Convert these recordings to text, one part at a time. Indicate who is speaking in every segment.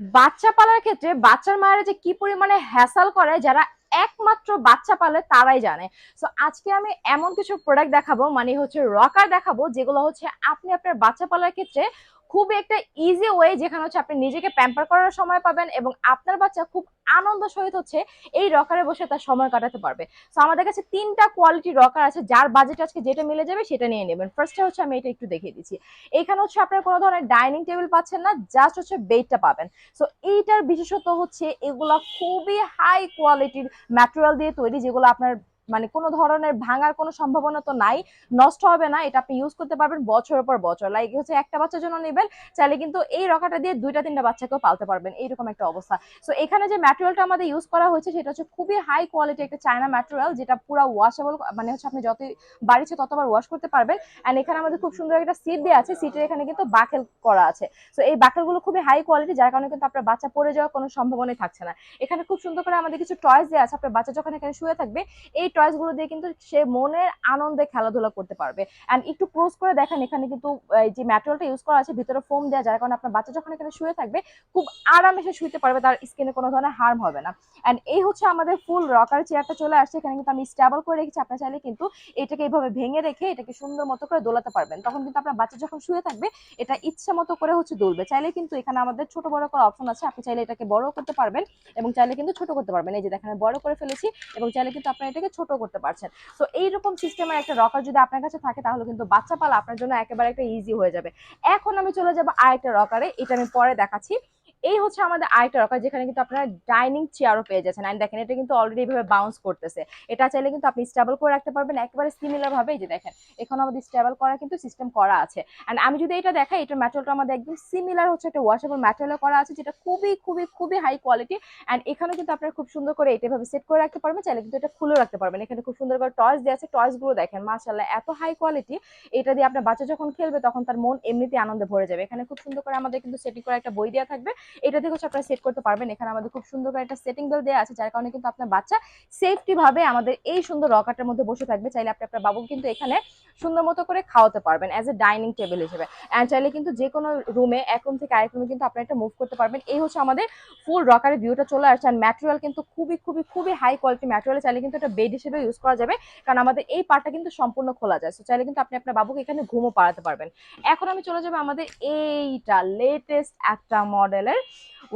Speaker 1: বাচ্চা পালার ক্ষেত্রে বাচ্চার মায়েরা যে কি পরিমাণে হ্যাসাল করে, যারা একমাত্র বাচ্চা পালে তারাই জানে। সো আজকে আমি এমন কিছু প্রোডাক্ট দেখাবো মানে হচ্ছে রকার দেখাবো, যেগুলো হচ্ছে আপনি আপনার বাচ্চা পালার ক্ষেত্রে খুবই একটা ইজি ওয়ে যেখানে হচ্ছে আপনি নিজেকে প্যাম্পার করার সময় পাবেন এবং আপনার বাচ্চা খুব আনন্দ সহিত হচ্ছে এই রকারে বসে তার সময় কাটাতে পারবে। সো আমাদের কাছে তিনটা কোয়ালিটি রকার আছে, যার বাজেট আজকে যেটা মিলে যাবে সেটা নিয়ে নেবেন। ফার্স্টে হচ্ছে আমি এটা একটু দেখিয়ে দিচ্ছি। এখানে হচ্ছে আপনার কোনো ধরনের ডাইনিং টেবিল পাচ্ছেন না জাস্ট হচ্ছে বেডটা পাবেন। সো এইটার বিশেষত হচ্ছে এগুলা খুবই হাই কোয়ালিটির ম্যাটেরিয়াল দিয়ে তৈরি যেগুলো আপনার মানে কোনো ধরনের ভাঙার কোনো সম্ভাবনা তো নাই, নষ্ট হবে না, এটা আপনি ইউজ করতে পারবেন বছরের পর বছর। লাইক হচ্ছে একটা বাচ্চার জন্য নেবেন, চাইলে কিন্তু এই রকাটা দিয়ে দুইটা তিনটা বাচ্চাকেও পালতে পারবেন, এইরকম একটা অবস্থা। সো এখানে যে ম্যাটেরিয়ালটা আমাদের ইউজ করা হয়েছে, সেটা হচ্ছে খুবই হাই কোয়ালিটি একটা চায়না ম্যাটেরিয়াল যেটা পুরো ওয়াশেবল মানে হচ্ছে আপনি যতই বাড়িছে ততবার ওয়াশ করতে পারবেন। অ্যান্ড এখানে আমাদের খুব সুন্দর একটা সিট দেওয়া আছে সিটের এখানে কিন্তু বাকেল করা আছে। সো এই বাকেলগুলো খুবই হাই কোয়ালিটি যার কারণে কিন্তু আপনার বাচ্চা পড়ে যাওয়ার কোনো সম্ভাবনাই থাকছে না। এখানে খুব সুন্দর করে আমাদের কিছু টয়েস দেওয়া আছে, আপনার বাচ্চা যখন এখানে শুয়ে থাকবে, এই টয়েসগুলো দিয়ে কিন্তু সে মনের আনন্দে খেলাধুলা করতে পারবে। অ্যান্ড একটু ক্লোজ করে দেখেন, এখানে কিন্তু যে ম্যাটেরিয়ালটা ইউজ করা আছে, ভিতরে ফোম দেওয়া যার কারণে আপনার বাচ্চা যখন এখানে শুয়ে থাকবে, খুব আরামে সে শুইতে পারবে, তার স্কিনে কোনো ধরনের হার্ম হবে না। অ্যান্ড এই হচ্ছে আমাদের ফুল রকার চেয়ারটা চলে আসছে, এখানে কিন্তু আমি স্টেবল করে রেখেছি, আপনার চাইলে কিন্তু এটাকে এইভাবে ভেঙে রেখে এটাকে সুন্দর মতো করে দোলাতে পারবেন। তখন কিন্তু আপনার বাচ্চা যখন শুয়ে থাকবে, এটা ইচ্ছা মতো করে হচ্ছে দুলবে চাইলে কিন্তু এখানে আমাদের ছোট বড় করার অপশন আছে, আপনি চাইলে এটাকে বড় করতে পারবেন এবং চাইলে কিন্তু ছোট করতে পারবেন। এই যে দেখেন বড় করে ফেলেছি এবং চাইলে কিন্তু আপনার এটাকে ছোট করতে পারছেন। তো এইরকম সিস্টেমের একটা রকার যদি আপনার কাছে থাকে, তাহলে কিন্তু বাচ্চা পালা আপনার জন্য একেবারে একটা ইজি হয়ে যাবে। এখন আমি চলে যাব আরেকটা রকারে এটা আমি পরে দেখাচ্ছি। এই হচ্ছে আমাদের আরেকটা রকার যেখানে কিন্তু আপনারা ডাইনিং চেয়ারও পেয়ে যাচ্ছেন। অ্যান্ড দেখেন, এটা কিন্তু অলরেডি এইভাবে বাউন্স করতেছে। এটা চাইলে কিন্তু আপনি স্টেবল করে রাখতে পারবেন। একেবারে সিমিলার ভাবে, এই যে দেখেন, এখানে আমাদের স্টেবল করা কিন্তু সিস্টেম করা আছে। অ্যান্ড আমি যদি এটা দেখাই, এটার ম্যাটেরিয়ালটা আমাদের একদম সিমিলার হচ্ছে একটা ওয়াশেবল ম্যাটেরিয়াল করা আছে, যেটা খুবই খুবই খুবই হাই কোয়ালিটি অ্যান্ড এখানে কিন্তু আপনারা খুব সুন্দর করে এটা ভাবে সেট করে রাখতে পারবেন। চাইলে কিন্তু এটা খুলে রাখতে পারবেন। এখানে খুব সুন্দর করে টয়েস দেওয়া আছে। টয়েসগুলো দেখেন মাশাল্লাহ এত হাই কোয়ালিটি এটা দিয়ে আপনার বাচ্চা যখন খেলবে, তখন তার মন এমনিতে আনন্দে ভরে যাবে। এখানে খুব সুন্দর করে আমাদের কিন্তু সেটিং করা একটা বই দেওয়া থাকবে। এটা থেকে আপনারা সেট করতে পারবেন। এখানে আমাদের খুব সুন্দর করে একটা সেটিং বেল দেওয়া আছে, যার কারণে কিন্তু আপনার বাচ্চা সেফটি ভাবে আমাদের এই সুন্দর রকারটার মধ্যে বসে থাকবে। চাইলে আপনি আপনার বাবুকে কিন্তু এখানে সুন্দর মতো করে খাওয়াতে পারবেন অ্যাজ এ ডাইনিং টেবিল হিসেবে। অ্যান্ড চাইলে কিন্তু যে কোনো রুমে এক রুম থেকে আরেক রুমে কিন্তু আপনি একটা মুভ করতে পারবেন। এই হচ্ছে আমাদের ফুল রকারের ভিউটা চলে আসছে। আর ম্যাটেরিয়াল কিন্তু খুবই খুবই খুবই হাই কোয়ালিটি ম্যাটেরিয়াল চাইলে কিন্তু এটা বেড হিসেবে ইউজ করা যাবে। কারণ আমাদের এই পার্টটা কিন্তু সম্পূর্ণ খোলা যায়। সো চাইলে কিন্তু আপনি আপনার বাবুকে এখানে ঘুমও পাড়াতে পারবেন। এখন আমি চলে যাব আমাদের এইটা লেটেস্ট একটা মডেলের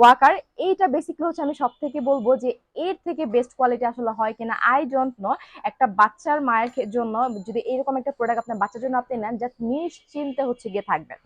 Speaker 1: ওয়াকার, এইটা হচ্ছে আমি সব থেকে বলব যে এর থেকে বেস্ট কোয়ালিটি আসলে হয় কিনা আই ডোন্ট নো একটা বাচ্চার মায়ের জন্য যদি একটা প্রোডাক্ট আপনার বাচ্চার জন্য আপনি নেন নিশ্চিন্তে হচ্ছে গিয়ে থাকবেন।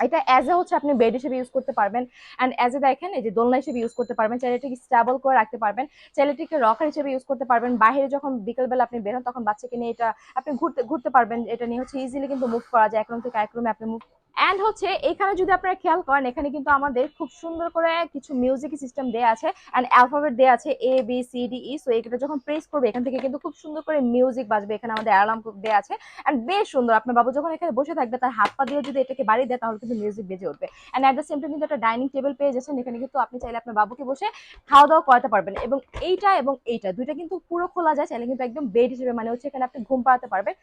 Speaker 1: এটা অ্যাজ এ হচ্ছে আপনি বেড হিসেবে ইউজ করতে পারবেন অ্যান্ড অ্যাজ এ দেখেন, এই যে দোলনা হিসেবে ইউজ করতে পারবেন, চাইলে স্টেবল করে রাখতে পারবেন, চাইলে রকার হিসেবে ইউজ করতে পারবেন, বাইরে যখন বিকেলবেলা আপনি বের হন তখন বাচ্চাকে নিয়ে এটা আপনি ঘুরতে ঘুরতে পারবেন, এটা নিয়ে হচ্ছে ইজিলি কিন্তু মুভ করা যায়, এক রুম থেকে এক রুমে আপনি মুভ অ্যান্ড হচ্ছে, এখানে যদি আপনারা খেয়াল করেন, এখানে কিন্তু আমাদের খুব সুন্দর করে কিছু মিউজিক সিস্টেম দেওয়া আছে অ্যান্ড অ্যালফাবেট দেওয়া আছে A B C D E so এটা যখন প্রেস করবে, এখান থেকে কিন্তু খুব সুন্দর করে মিউজিক বাজবে। এখানে আমাদের অ্যালার্ম দেওয়া আছে অ্যান্ড বেশ সুন্দর। আপনার বাবু যখন এখানে বসে থাকবে, তার হাত পা দিয়ে যদি এটাকে বাড়ি দেয়, তাহলে কিন্তু মিউজিক বেজে উঠবে। And at the same time কিন্তু একটা ডাইনিং টেবিল পেয়ে যাচ্ছেন, এখানে কিন্তু আপনি চাইলে আপনার বাবুকে বসে খাওয়া দাওয়া করাতে পারবেন। এবং এইটা এবং এইটা, দুইটা কিন্তু পুরো খোলা যায়, চাইলে কিন্তু একদম বেড হিসেবে মানে হচ্ছে এখানে আপনি ঘুম পাড়াতে পারবেন।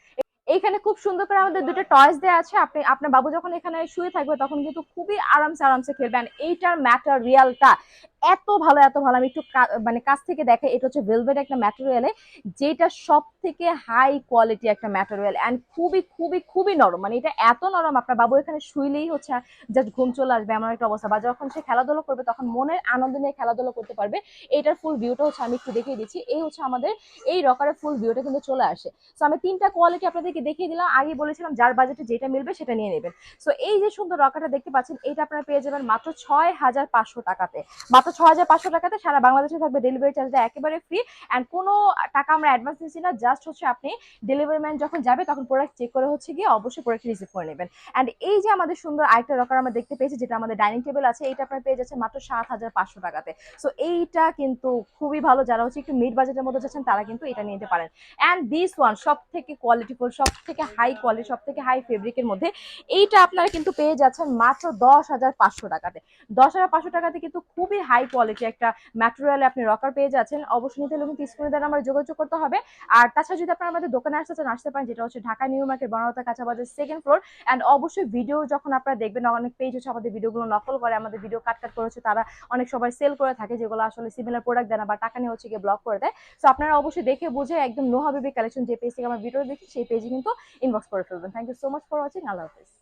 Speaker 1: এইখানে খুব সুন্দর করে আমাদের দুটো টয়েস দেওয়া আছে। আপনি, আপনার বাবু যখন এখানে শুয়ে থাকবে, তখন কিন্তু খুবই আরামসে আরামসে খেলবেন এইটার ম্যাটেরিয়ালটা এত ভালো এত ভালো। আমি একটু মানে কাছ থেকে দেখে এটা হচ্ছে ভেলভেট একটা ম্যাটেরিয়ালে যেটা সব থেকে হাই কোয়ালিটি একটা ম্যাটেরিয়াল অ্যান্ড খুবই খুবই খুবই নরম। মানে এটা এত নরম, আপনার বাবু এখানে শুইলেই হচ্ছে জাস্ট ঘুম চলে আসবে, এমন একটা অবস্থা। বা যখন সে খেলাধুলা করবে, তখন মনের আনন্দ নিয়ে খেলাধুলা করতে পারবে। এইটার ফুল ভিউটা হচ্ছে আমি একটু দেখিয়ে দিচ্ছি। এই হচ্ছে আমাদের, এই রকারের ফুল ভিউটা কিন্তু চলে আসে। সো আমি তিনটা কোয়ালিটি আপনাদেরকে দেখিয়ে দিলাম। আগে বলেছিলাম, যার বাজেটে যেটা মিলবে, সেটা নিয়ে নেবেন। সো এই যে সুন্দর রকারটা দেখতে পাচ্ছেন, এটা আপনারা পেয়ে যাবেন মাত্র ছয় হাজার পাঁচশো টাকাতে। মাত্র ছ হাজার পাঁচশো টাকাতে সারা বাংলাদেশে থাকবে ডেলিভারি চার্জটা একেবারে ফ্রি অ্যান্ড কোনো টাকা আমরা অ্যাডভান্স দিচ্ছি না জাস্ট হচ্ছে আপনি ডেলিভারি ম্যান যখন যাবে তখন প্রোডাক্ট চেক করে হচ্ছে গিয়ে অবশ্যই প্রোডাক্ট রিসিভ করে নেবেন। অ্যান্ড এই যে আমাদের সুন্দর আরেকটা রকার আমরা দেখতে পেয়েছি, যেটা আমাদের ডাইনিং টেবিল আছে এটা আপনারা পেয়ে যাচ্ছেন মাত্র সাত হাজার পাঁচশো টাকাতে। সো এইটা কিন্তু খুবই ভালো, যারা হচ্ছে একটু মিড বাজেটের মধ্যে যাচ্ছেন, তারা কিন্তু এটা নিতে পারেন। অ্যান্ড দিস ওয়ান সব থেকে কোয়ালিটিফুল সব থেকে হাই কোয়ালিটি সব থেকে হাই ফেব্রিকের মধ্যে, এইটা আপনারা কিন্তু পেয়ে যাচ্ছেন মাত্র দশ হাজার পাঁচশো টাকাতে। দশ হাজার পাঁচশো টাকাতে কিন্তু খুবই হাই হাই কোয়ালিটি একটা ম্যাটেরিয়ালে আপনি রকার পেয়ে যাচ্ছেন, অবশ্যই নিতে হলে কিন্তু স্ক্রিনে দেওয়া নাম্বারে যোগাযোগ করতে হবে। আর তাছাড়া যদি আপনারা আমাদের দোকানে আসতে চান, আসতে পারেন, যেটা হচ্ছে ঢাকা নিউ মার্কেট, বনলতা কাঁচা বাজার সেকেন্ড ফ্লোর অ্যান্ড অবশ্যই ভিডিও যখন আপনারা দেখবেন, অনেক পেজ হচ্ছে আমাদের ভিডিওগুলো নকল করে, আমাদের ভিডিও কাট কাট করেছে তারা অনেক সবাই সেল করে থাকে, যেগুলো আসলে সিমিলার প্রোডাক্ট দেয় না বা টাকা নিয়ে হচ্ছে গিয়ে ব্লক করে দেয়। সো আপনারা অবশ্যই দেখে বুঝে একদম নো হাবিবি কালেকশন যে পেজ থেকে আমার ভিডিও দেখি, সেই পেজে কিন্তু ইনবক্স করে ফেলবেন। Thank you so much for watching Allah Hafiz.